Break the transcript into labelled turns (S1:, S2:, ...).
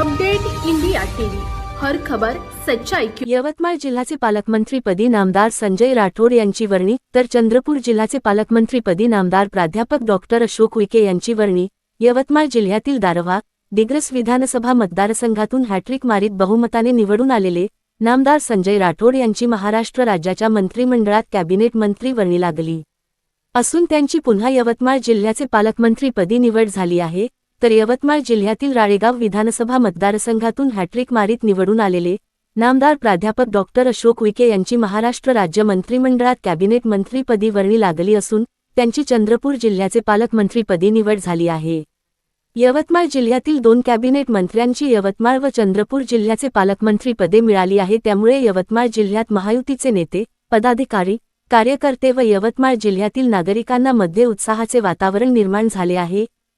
S1: Update India TV. हर खबर सच्चाई
S2: यवतमाळ जिल्ह्याचे पालकमंत्रीपदी नामदार संजय राठोड यांची वर्णी तर चंद्रपूर जिल्ह्याचे पालकमंत्रीपदी नामदार प्राध्यापक डॉक्टर अशोक विके यांची वर्णी यवतमाळ जिल्ह्यातील दारव्हा दिग्रस विधानसभा मतदारसंघातून हॅट्रिक मारीत बहुमताने निवडून आलेले नामदार संजय राठोड यांची महाराष्ट्र राज्याच्या मंत्रिमंडळात कॅबिनेट मंत्री वर्णी लागली. असून त्यांची पुन्हा यवतमाळ जिल्ह्याचे पालकमंत्रीपदी निवड झाली आहे तर यवतमाळ जिल्ह्यातील राळेगाव विधानसभा मतदारसंघातून हॅट्रिक मारीत निवडून आलेले नामदार प्राध्यापक डॉक्टर अशोक विके यांची महाराष्ट्र राज्य मंत्रिमंडळात कॅबिनेट मंत्रीपदी वर्णी लागली असून त्यांची चंद्रपूर जिल्ह्याचे पालकमंत्रीपदी निवड झाली आहे. यवतमाळ जिल्ह्यातील दोन कॅबिनेट मंत्र्यांची यवतमाळ व चंद्रपूर जिल्ह्याचे पालकमंत्रीपदे मिळाली आहे. त्यामुळे यवतमाळ जिल्ह्यात महायुतीचे नेते पदाधिकारी कार्यकर्ते व यवतमाळ जिल्ह्यातील नागरिकांना मध्ये उत्साहाचे वातावरण निर्माण झाले आहे.